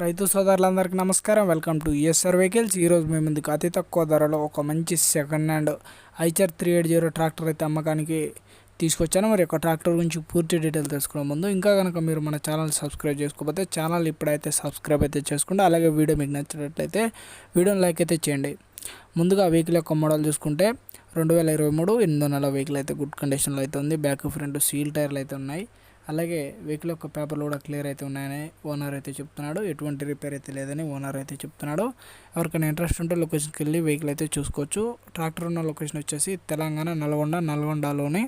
రైతు సోదరులందరికీ నమస్కారం. వెల్కమ్ టు ఎస్ఆర్ వెహికల్స్. ఈరోజు మేము ముందుకు అతి తక్కువ ధరలో ఒక మంచి second hand Eicher three eight zero tractor అయితే అమ్మకానికి తీసుకొచ్చాను. మరి యొక్క ట్రాక్టర్ గురించి పూర్తి డీటెయిల్ తెలుసుకునే ముందు ఇంకా కనుక మీరు మన ఛానల్ సబ్స్క్రైబ్ చేసుకోకపోతే ఛానల్ ఇప్పుడైతే సబ్స్క్రైబ్ అయితే చేసుకుంటే అలాగే వీడియో మీకు నచ్చినట్లయితే వీడియోని లైక్ అయితే చేయండి. ముందుగా వెహికల్ యొక్క మోడల్ చూసుకుంటే రెండు వేల ఇరవై మూడు ఎనిమిదో నెల వెహికల్ అయితే గుడ్ కండిషన్లో అయితే ఉంది. బ్యాక్ ఫ్రంట్ సీల్ టైర్లు అయితే ఉన్నాయి. అలాగే వెహికల్ యొక్క పేపర్లు కూడా క్లియర్ అయితే ఉన్నాయని ఓనర్ అయితే చెప్తున్నాడు. ఎటువంటి రిపేర్ అయితే లేదని ఓనర్ అయితే చెప్తున్నాడు. ఎవరికైనా ఇంట్రెస్ట్ ఉంటే లొకేషన్కి వెళ్ళి వెహికల్ అయితే చూసుకోవచ్చు. ట్రాక్టర్ ఉన్న లొకేషన్ వచ్చేసి తెలంగాణ నల్గొండ నల్గొండలోని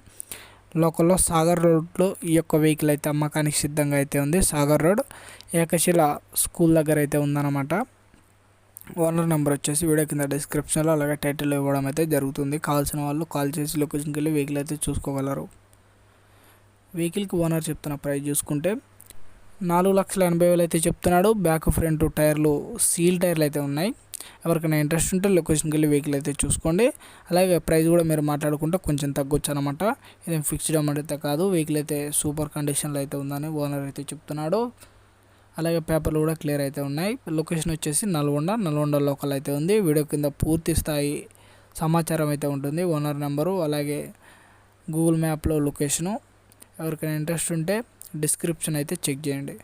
లోకల్లో సాగర్ రోడ్లో ఈ యొక్క వెహికల్ అయితే అమ్మకానికి సిద్ధంగా అయితే ఉంది. సాగర్ రోడ్ ఏకశిల స్కూల్ దగ్గర అయితే ఉందన్నమాట. ఓనర్ నెంబర్ వచ్చేసి వీడియో కింద డిస్క్రిప్షన్లో అలాగే టైటిల్ ఇవ్వడం అయితే జరుగుతుంది. కావాల్సిన వాళ్ళు కాల్ చేసి లొకేషన్కి వెళ్ళి వెహికల్ అయితే చూసుకోగలరు. వెహికల్కి ఓనర్ చెప్తున్న ప్రైస్ చూసుకుంటే నాలుగు లక్షల ఎనభై వేలు అయితే చెప్తున్నాడు. బ్యాక్ ఫ్రంట్ టైర్లు సీల్ టైర్లు అయితే ఉన్నాయి. ఎవరికైనా ఇంట్రెస్ట్ ఉంటే లొకేషన్కి వెళ్ళి వెహికల్ అయితే చూసుకోండి. అలాగే ప్రైస్ కూడా మీరు మాట్లాడుకుంటే కొంచెం తగ్గొచ్చు అనమాట ఇదేం ఫిక్స్డ్ అమౌంట్ అయితే కాదు. వెహికల్ అయితే సూపర్ కండిషన్లో అయితే ఉందని ఓనర్ అయితే చెప్తున్నాడు. అలాగే పేపర్లు కూడా క్లియర్ అయితే ఉన్నాయి. లొకేషన్ వచ్చేసి నల్గొండ. నల్గొండ లోకల్ అయితే ఉంది. వీడియో కింద పూర్తి స్థాయి సమాచారం అయితే ఉంటుంది. ఓనర్ నెంబరు అలాగే గూగుల్ మ్యాప్లో లొకేషను. ఎవరికైనా ఇంట్రెస్ట్ ఉంటే డిస్క్రిప్షన్ అయితే చెక్ చేయండి.